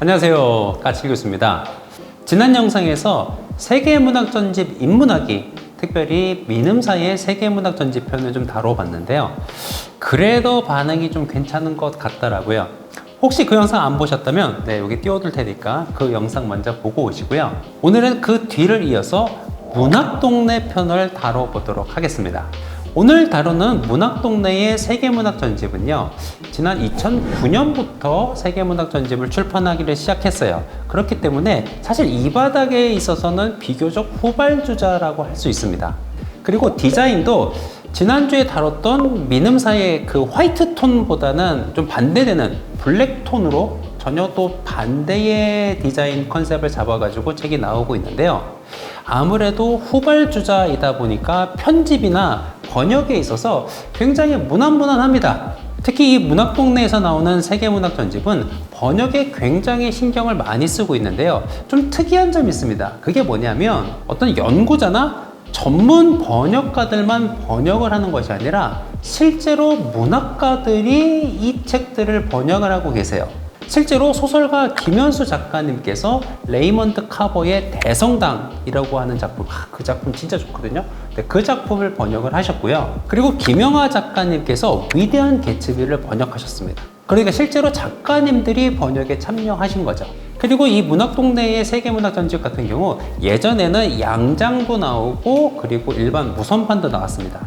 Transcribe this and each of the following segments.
안녕하세요. 까치 교수입니다. 지난 영상에서 세계문학 전집 인문학이 특별히 미음사의 세계문학 전집 편을 좀 다뤄봤는데요. 그래도 반응이 좀 괜찮은 것 같더라고요. 혹시 그 영상 안 보셨다면 네, 여기 띄워둘 테니까 그 영상 먼저 보고 오시고요. 오늘은 그 뒤를 이어서 문학동네 편을 다뤄보도록 하겠습니다. 오늘 다루는 문학동네의 세계문학 전집은요, 지난 2009년부터 세계문학 전집을 출판하기를 시작했어요. 그렇기 때문에 사실 이 바닥에 있어서는 비교적 후발주자라고 할 수 있습니다. 그리고 디자인도 지난주에 다뤘던 미음사의 그 화이트 톤보다는 좀 반대되는 블랙 톤으로 전혀 또 반대의 디자인 컨셉을 잡아가지고 책이 나오고 있는데요. 아무래도 후발주자이다 보니까 편집이나 번역에 있어서 굉장히 무난무난합니다. 특히 이 문학동네에서 나오는 세계문학 전집은 번역에 굉장히 신경을 많이 쓰고 있는데요. 좀 특이한 점이 있습니다. 그게 뭐냐면 어떤 연구자나 전문 번역가들만 번역을 하는 것이 아니라 실제로 문학가들이 이 책들을 번역을 하고 계세요. 실제로 소설가 김현수 작가님께서 레이먼드 카버의 대성당이라고 하는 작품, 아, 그 작품 진짜 좋거든요. 네, 그 작품을 번역을 하셨고요. 그리고 김영하 작가님께서 위대한 개츠비를 번역하셨습니다. 그러니까 실제로 작가님들이 번역에 참여하신 거죠. 그리고 이 문학동네의 세계문학 전집 같은 경우 예전에는 양장도 나오고 그리고 일반 무선판도 나왔습니다.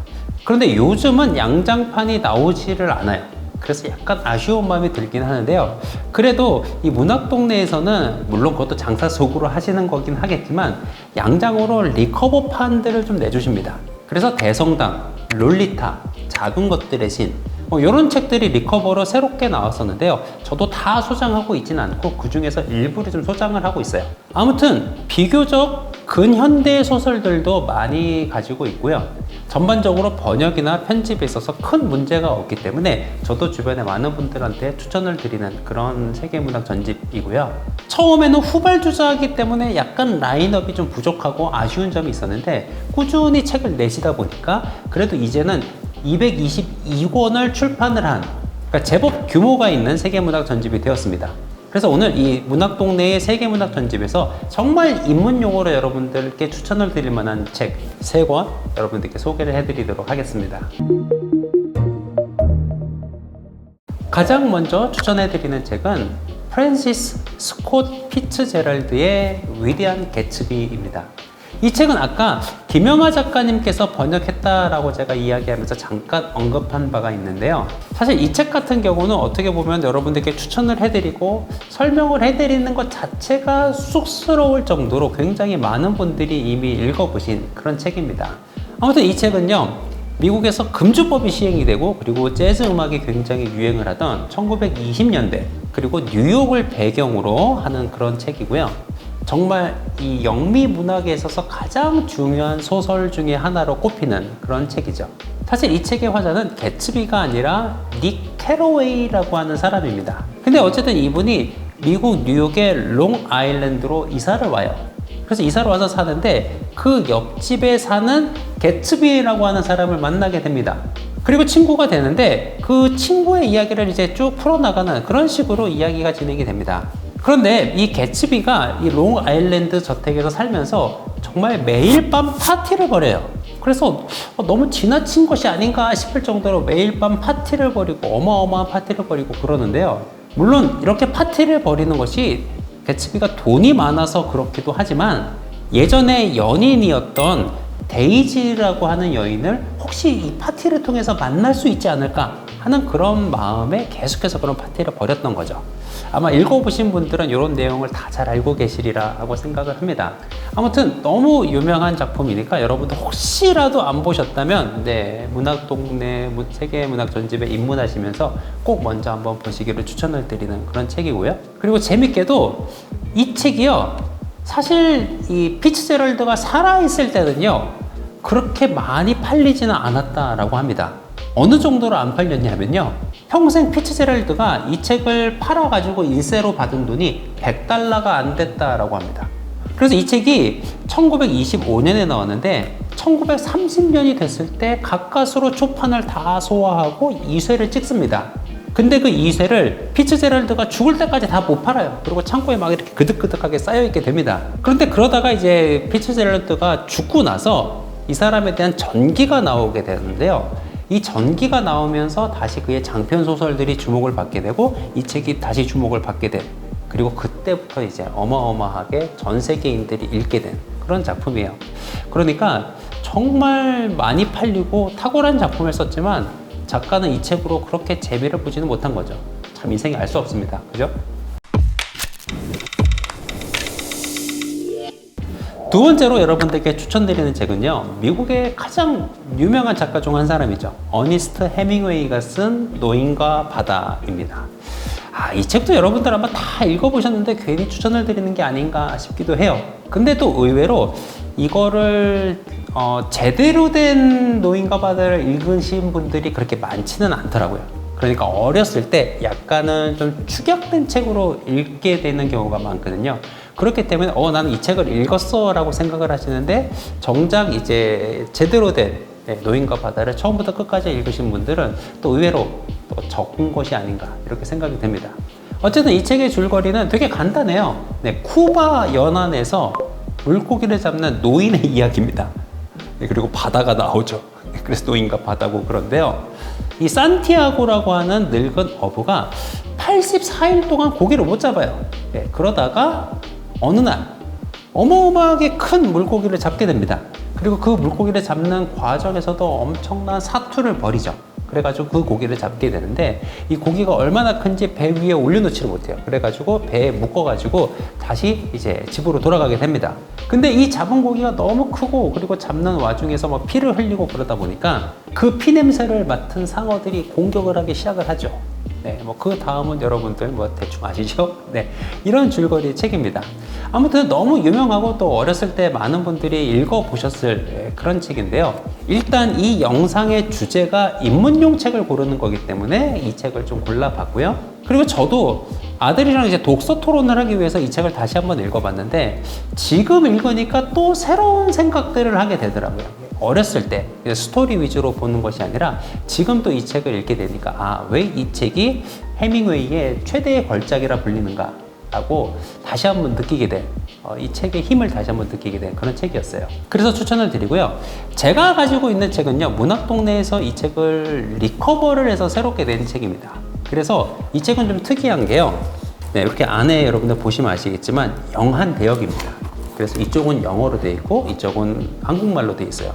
그런데 요즘은 양장판이 나오지를 않아요. 그래서 약간 아쉬운 마음이 들긴 하는데요. 그래도 이 문학 동네에서는 물론 그것도 장사 속으로 하시는 거긴 하겠지만 양장으로 리커버 판들을 좀 내주십니다. 그래서 대성당, 롤리타, 작은 것들의 신, 뭐 이런 책들이 리커버로 새롭게 나왔었는데요. 저도 다 소장하고 있지는 않고 그 중에서 일부를 좀 소장을 하고 있어요. 아무튼 비교적 근현대 소설들도 많이 가지고 있고요. 전반적으로 번역이나 편집에 있어서 큰 문제가 없기 때문에 저도 주변에 많은 분들한테 추천을 드리는 그런 세계문학 전집이고요. 처음에는 후발주자이기 때문에 약간 라인업이 좀 부족하고 아쉬운 점이 있었는데 꾸준히 책을 내시다 보니까 그래도 이제는 222권을 출판을 한 그러니까 제법 규모가 있는 세계문학 전집이 되었습니다. 그래서 오늘 이 문학동네의 세계문학 전집에서 정말 입문 용어로 여러분들께 추천을 드릴 만한 책 세 권 여러분들께 소개를 해드리도록 하겠습니다. 가장 먼저 추천해드리는 책은 프랜시스 스콧 피츠제럴드의 위대한 개츠비입니다. 이 책은 아까 김영하 작가님께서 번역했다라고 제가 이야기하면서 잠깐 언급한 바가 있는데요. 사실 이 책 같은 경우는 어떻게 보면 여러분들께 추천을 해드리고 설명을 해드리는 것 자체가 쑥스러울 정도로 굉장히 많은 분들이 이미 읽어보신 그런 책입니다. 아무튼 이 책은요. 미국에서 금주법이 시행이 되고 그리고 재즈 음악이 굉장히 유행을 하던 1920년대 그리고 뉴욕을 배경으로 하는 그런 책이고요. 정말 이 영미 문학에 있어서 가장 중요한 소설 중에 하나로 꼽히는 그런 책이죠. 사실 이 책의 화자는 개츠비가 아니라 닉 캐로웨이라고 하는 사람입니다. 근데 어쨌든 이분이 미국 뉴욕의 롱 아일랜드로 이사를 와요. 그래서 이사를 와서 사는데 그 옆집에 사는 개츠비라고 하는 사람을 만나게 됩니다. 그리고 친구가 되는데 그 친구의 이야기를 이제 쭉 풀어나가는 그런 식으로 이야기가 진행이 됩니다. 그런데 이 개츠비가 이 롱 아일랜드 저택에서 살면서 정말 매일 밤 파티를 벌여요. 그래서 어, 너무 지나친 것이 아닌가 싶을 정도로 매일 밤 파티를 벌이고 어마어마한 파티를 벌이고 그러는데요. 물론 이렇게 파티를 벌이는 것이 개츠비가 돈이 많아서 그렇기도 하지만 예전에 연인이었던 데이지라고 하는 여인을 혹시 이 파티를 통해서 만날 수 있지 않을까 하는 그런 마음에 계속해서 그런 파티를 벌였던 거죠. 아마 읽어보신 분들은 이런 내용을 다 잘 알고 계시리라 고 생각을 합니다. 아무튼 너무 유명한 작품이니까 여러분들 혹시라도 안 보셨다면 네 문학 동네 세계 문학 전집에 입문하시면서 꼭 먼저 한번 보시기를 추천을 드리는 그런 책이고요. 그리고 재밌게도 이 책이요. 사실 이 피츠제럴드가 살아있을 때는요. 그렇게 많이 팔리지는 않았다라고 합니다. 어느 정도로 안 팔렸냐면요. 평생 피츠제럴드가 이 책을 팔아가지고 인세로 받은 돈이 100달러가 안 됐다라고 합니다. 그래서 이 책이 1925년에 나왔는데 1930년이 됐을 때 가까스로 초판을 다 소화하고 2쇄를 찍습니다. 근데 그 2세를 피츠제럴드가 죽을 때까지 다 못 팔아요. 그리고 창고에 막 이렇게 그득그득하게 쌓여있게 됩니다. 그런데 그러다가 이제 피츠제럴드가 죽고 나서 이 사람에 대한 전기가 나오게 되는데요. 이 전기가 나오면서 다시 그의 장편 소설들이 주목을 받게 되고 이 책이 다시 주목을 받게 된 그리고 그때부터 이제 어마어마하게 전 세계인들이 읽게 된 그런 작품이에요. 그러니까 정말 많이 팔리고 탁월한 작품을 썼지만 작가는 이 책으로 그렇게 재미를 보지는 못한 거죠. 참 인생이 알 수 없습니다. 그죠? 두 번째로 여러분들께 추천드리는 책은요. 미국의 가장 유명한 작가 중 한 사람이죠. 어니스트 해밍웨이가 쓴 노인과 바다입니다. 아, 이 책도 여러분들 아마 다 읽어보셨는데 괜히 추천을 드리는 게 아닌가 싶기도 해요. 근데 또 의외로 이거를 어, 제대로 된 노인과 바다를 읽으신 분들이 그렇게 많지는 않더라고요. 그러니까 어렸을 때 약간은 좀 축약된 책으로 읽게 되는 경우가 많거든요. 그렇기 때문에 어 나는 이 책을 읽었어라고 생각을 하시는데 정작 이제 제대로 된 네, 노인과 바다를 처음부터 끝까지 읽으신 분들은 또 의외로 또 적은 것이 아닌가 이렇게 생각이 됩니다. 어쨌든 이 책의 줄거리는 되게 간단해요. 네, 쿠바 연안에서 물고기를 잡는 노인의 이야기입니다. 네, 그리고 바다가 나오죠. 네, 그래서 노인과 바다고 그런데요. 이 산티아고라고 하는 늙은 어부가 84일 동안 고기를 못 잡아요. 네, 그러다가 어느 날 어마어마하게 큰 물고기를 잡게 됩니다. 그리고 그 물고기를 잡는 과정에서도 엄청난 사투를 벌이죠. 그래가지고 그 고기를 잡게 되는데 이 고기가 얼마나 큰지 배 위에 올려놓지를 못해요. 그래가지고 배에 묶어가지고 다시 이제 집으로 돌아가게 됩니다. 근데 이 잡은 고기가 너무 크고 그리고 잡는 와중에서 막 피를 흘리고 그러다 보니까 그 피 냄새를 맡은 상어들이 공격을 하기 시작을 하죠. 네, 뭐 그 다음은 여러분들 뭐 대충 아시죠? 네, 이런 줄거리 책입니다. 아무튼 너무 유명하고 또 어렸을 때 많은 분들이 읽어보셨을 그런 책인데요. 일단 이 영상의 주제가 입문용 책을 고르는 거기 때문에 이 책을 좀 골라봤고요. 그리고 저도 아들이랑 이제 독서 토론을 하기 위해서 이 책을 다시 한번 읽어봤는데 지금 읽으니까 또 새로운 생각들을 하게 되더라고요. 어렸을 때 스토리 위주로 보는 것이 아니라 지금 또 이 책을 읽게 되니까 아, 왜 이 책이 해밍웨이의 최대의 걸작이라 불리는가 라고 다시 한번 느끼게 된, 어, 이 책의 힘을 다시 한번 느끼게 된 그런 책이었어요. 그래서 추천을 드리고요. 제가 가지고 있는 책은요, 문학동네에서 이 책을 리커버를 해서 새롭게 낸 책입니다. 그래서 이 책은 좀 특이한 게요. 네, 이렇게 안에 여러분들 보시면 아시겠지만 영한 대역입니다. 그래서 이쪽은 영어로 되어 있고 이쪽은 한국말로 되어 있어요.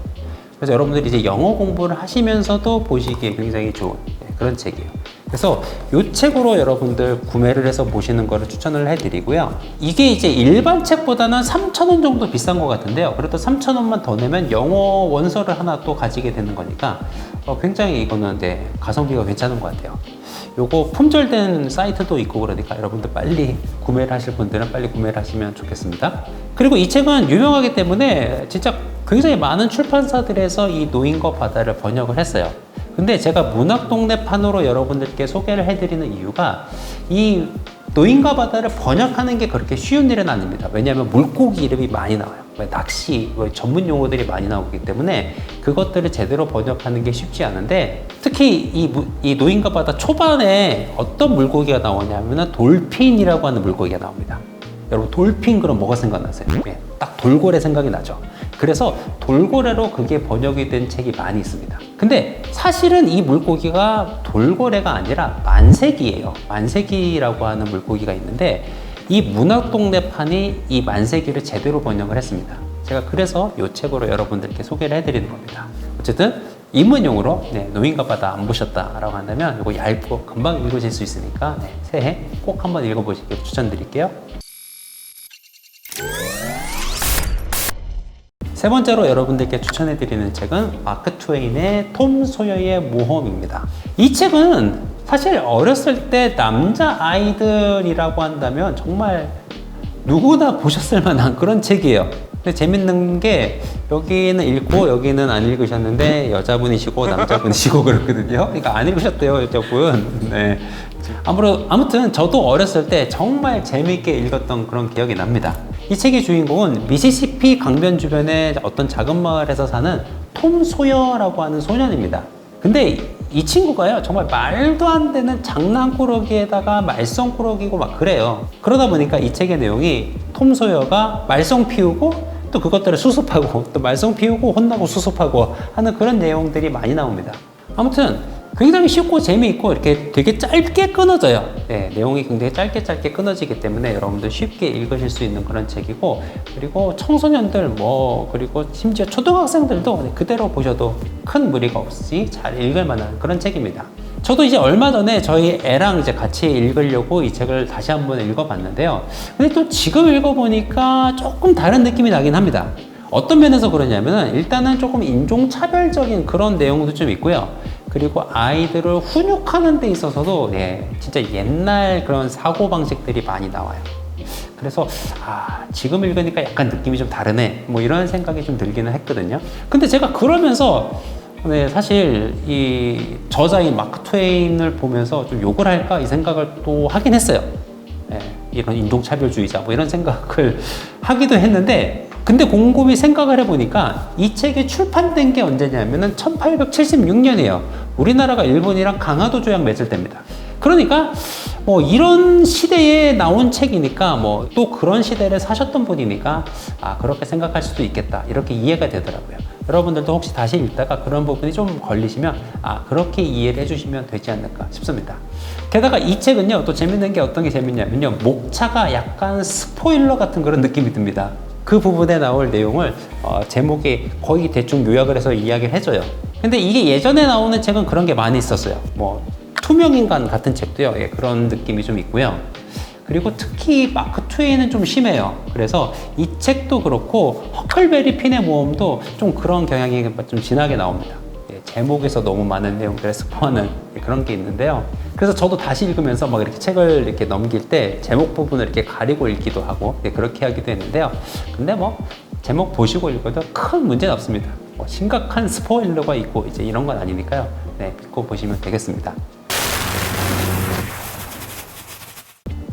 그래서 여러분들이 이제 영어 공부를 하시면서도 보시기에 굉장히 좋은 네, 그런 책이에요. 그래서 이 책으로 여러분들 구매를 해서 보시는 거를 추천을 해드리고요. 이게 이제 일반 책보다는 3,000원 정도 비싼 것 같은데요. 그래도 3,000원만 더 내면 영어 원서를 하나 또 가지게 되는 거니까 어, 굉장히 이거는 네, 가성비가 괜찮은 것 같아요. 요거 품절된 사이트도 있고 그러니까 여러분들 빨리 구매를 하실 분들은 빨리 구매를 하시면 좋겠습니다. 그리고 이 책은 유명하기 때문에 진짜 굉장히 많은 출판사들에서 이 노인과 바다를 번역을 했어요. 근데 제가 문학 동네판으로 여러분들께 소개를 해드리는 이유가 이 노인과 바다를 번역하는 게 그렇게 쉬운 일은 아닙니다. 왜냐하면 물고기 이름이 많이 나와요. 낚시 뭐 전문 용어들이 많이 나오기 때문에 그것들을 제대로 번역하는 게 쉽지 않은데 특히 이, 이 노인과 바다 초반에 어떤 물고기가 나오냐면 돌핀이라고 하는 물고기가 나옵니다. 여러분 돌핀 그럼 뭐가 생각나세요? 네, 딱 돌고래 생각이 나죠. 그래서 돌고래로 그게 번역이 된 책이 많이 있습니다. 근데 사실은 이 물고기가 돌고래가 아니라 만세기예요. 만세기라고 하는 물고기가 있는데 이 문학동네판이 이 만세기를 제대로 번역을 했습니다. 제가 그래서 이 책으로 여러분들께 소개를 해드리는 겁니다. 어쨌든 입문용으로 네, 노인과 바다 안 보셨다라고 한다면 이거 얇고 금방 읽어질 수 있으니까 네, 새해 꼭 한번 읽어보시길 추천드릴게요. 세 번째로 여러분들께 추천해드리는 책은 마크 트웨인의 톰 소여의 모험입니다. 이 책은 사실 어렸을 때 남자 아이들이라고 한다면 정말 누구나 보셨을 만한 그런 책이에요. 근데 재밌는 게 여기는 읽고 여기는 안 읽으셨는데 여자분이시고 남자분이시고 그렇거든요. 그러니까 안 읽으셨대요, 여자분. 네. 아무로, 아무튼 저도 어렸을 때 정말 재미있게 읽었던 그런 기억이 납니다. 이 책의 주인공은 미시시피 강변 주변의 어떤 작은 마을에서 사는 톰 소여라고 하는 소년입니다. 근데 이 친구가요 정말 말도 안 되는 장난꾸러기에다가 말썽꾸러기고 막 그래요 그러다 보니까 이 책의 내용이 톰 소여가 말썽 피우고 또 그것들을 수습하고 또 말썽 피우고 혼나고 수습하고 하는 그런 내용들이 많이 나옵니다. 아무튼 굉장히 쉽고 재미있고 이렇게 되게 짧게 끊어져요. 네, 내용이 굉장히 짧게 짧게 끊어지기 때문에 여러분들 쉽게 읽으실 수 있는 그런 책이고 그리고 청소년들 뭐 그리고 심지어 초등학생들도 그대로 보셔도 큰 무리가 없이 잘 읽을 만한 그런 책입니다. 저도 이제 얼마 전에 저희 애랑 이제 같이 읽으려고 이 책을 다시 한번 읽어봤는데요. 근데 또 지금 읽어보니까 조금 다른 느낌이 나긴 합니다. 어떤 면에서 그러냐면은 일단은 조금 인종차별적인 그런 내용도 좀 있고요. 그리고 아이들을 훈육하는 데 있어서도 예, 진짜 옛날 그런 사고 방식들이 많이 나와요. 그래서 아 지금 읽으니까 약간 느낌이 좀 다르네 뭐 이런 생각이 좀 들기는 했거든요 근데 제가 그러면서 네, 사실 이 저자인 마크 트웨인을 보면서 좀 욕을 할까 이 생각을 또 하긴 했어요 예, 이런 인종차별주의자 뭐 이런 생각을 하기도 했는데 근데 곰곰이 생각을 해보니까 이 책이 출판된 게 언제냐면은 1876년이에요. 우리나라가 일본이랑 강화도 조약 맺을 때입니다. 그러니까 뭐 이런 시대에 나온 책이니까 뭐 또 그런 시대를 사셨던 분이니까 아 그렇게 생각할 수도 있겠다 이렇게 이해가 되더라고요. 여러분들도 혹시 다시 읽다가 그런 부분이 좀 걸리시면 아 그렇게 이해를 해주시면 되지 않을까 싶습니다. 게다가 이 책은요 또 재밌는 게 어떤 게 재밌냐면요 목차가 약간 스포일러 같은 그런 느낌이 듭니다. 그 부분에 나올 내용을 어, 제목에 거의 대충 요약을 해서 이야기를 해줘요. 근데 이게 예전에 나오는 책은 그런 게 많이 있었어요. 뭐 투명인간 같은 책도요. 예, 그런 느낌이 좀 있고요. 그리고 특히 마크 트웨이는 좀 심해요. 그래서 이 책도 그렇고 허클베리 핀의 모험도 좀 그런 경향이 좀 진하게 나옵니다. 예, 제목에서 너무 많은 내용들을 스포하는 예, 그런 게 있는데요. 그래서 저도 다시 읽으면서 막 이렇게 책을 이렇게 넘길 때 제목 부분을 이렇게 가리고 읽기도 하고 예, 그렇게 하기도 했는데요. 근데 뭐 제목 보시고 읽어도 큰 문제는 없습니다. 뭐 심각한 스포일러가 있고 이제 이런 건 아니니까요. 네, 믿고 보시면 되겠습니다.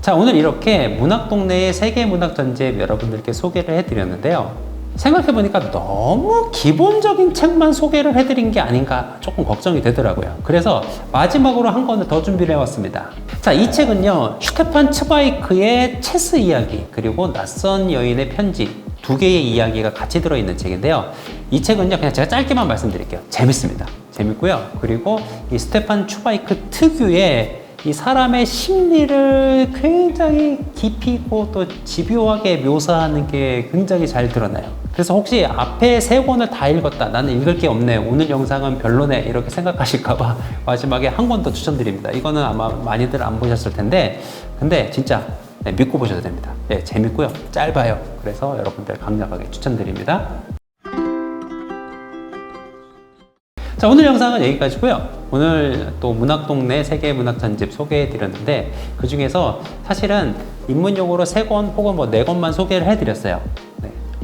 자, 오늘 이렇게 문학동네의 세계 문학 전집 여러분들께 소개를 해드렸는데요. 생각해보니까 너무 기본적인 책만 소개를 해드린 게 아닌가 조금 걱정이 되더라고요. 그래서 마지막으로 한 권을 더 준비를 해왔습니다. 자, 이 책은요, 슈테판 츠바이크의 체스 이야기, 그리고 낯선 여인의 편지, 두 개의 이야기가 같이 들어있는 책인데요. 이 책은요, 그냥 제가 짧게만 말씀드릴게요. 재밌습니다. 재밌고요. 그리고 이 스테판 추바이크 특유의 이 사람의 심리를 굉장히 깊이 있고 또 집요하게 묘사하는 게 굉장히 잘 드러나요. 그래서 혹시 앞에 세 권을 다 읽었다. 나는 읽을 게 없네. 오늘 영상은 별로네. 이렇게 생각하실까봐 마지막에 한 권 더 추천드립니다. 이거는 아마 많이들 안 보셨을 텐데, 근데 진짜 네, 믿고 보셔도 됩니다. 네, 재밌고요. 짧아요. 그래서 여러분들 강력하게 추천드립니다. 자, 오늘 영상은 여기까지고요. 오늘 또 문학동네 세계 문학 전집 소개해 드렸는데 그 중에서 사실은 입문용으로 세 권 혹은 뭐 네 권만 소개를 해 드렸어요.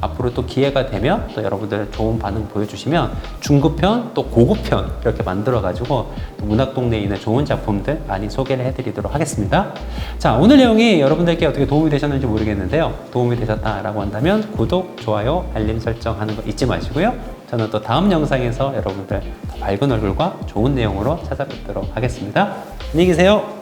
네. 앞으로 또 기회가 되면 또 여러분들 좋은 반응 보여주시면 중급편 또 고급편 이렇게 만들어 가지고 문학동네에 있는 좋은 작품들 많이 소개를 해드리도록 하겠습니다. 자 오늘 내용이 여러분들께 어떻게 도움이 되셨는지 모르겠는데요. 도움이 되셨다라고 한다면 구독, 좋아요, 알림 설정 하는 거 잊지 마시고요. 저는 또 다음 영상에서 여러분들 더 밝은 얼굴과 좋은 내용으로 찾아뵙도록 하겠습니다. 안녕히 계세요.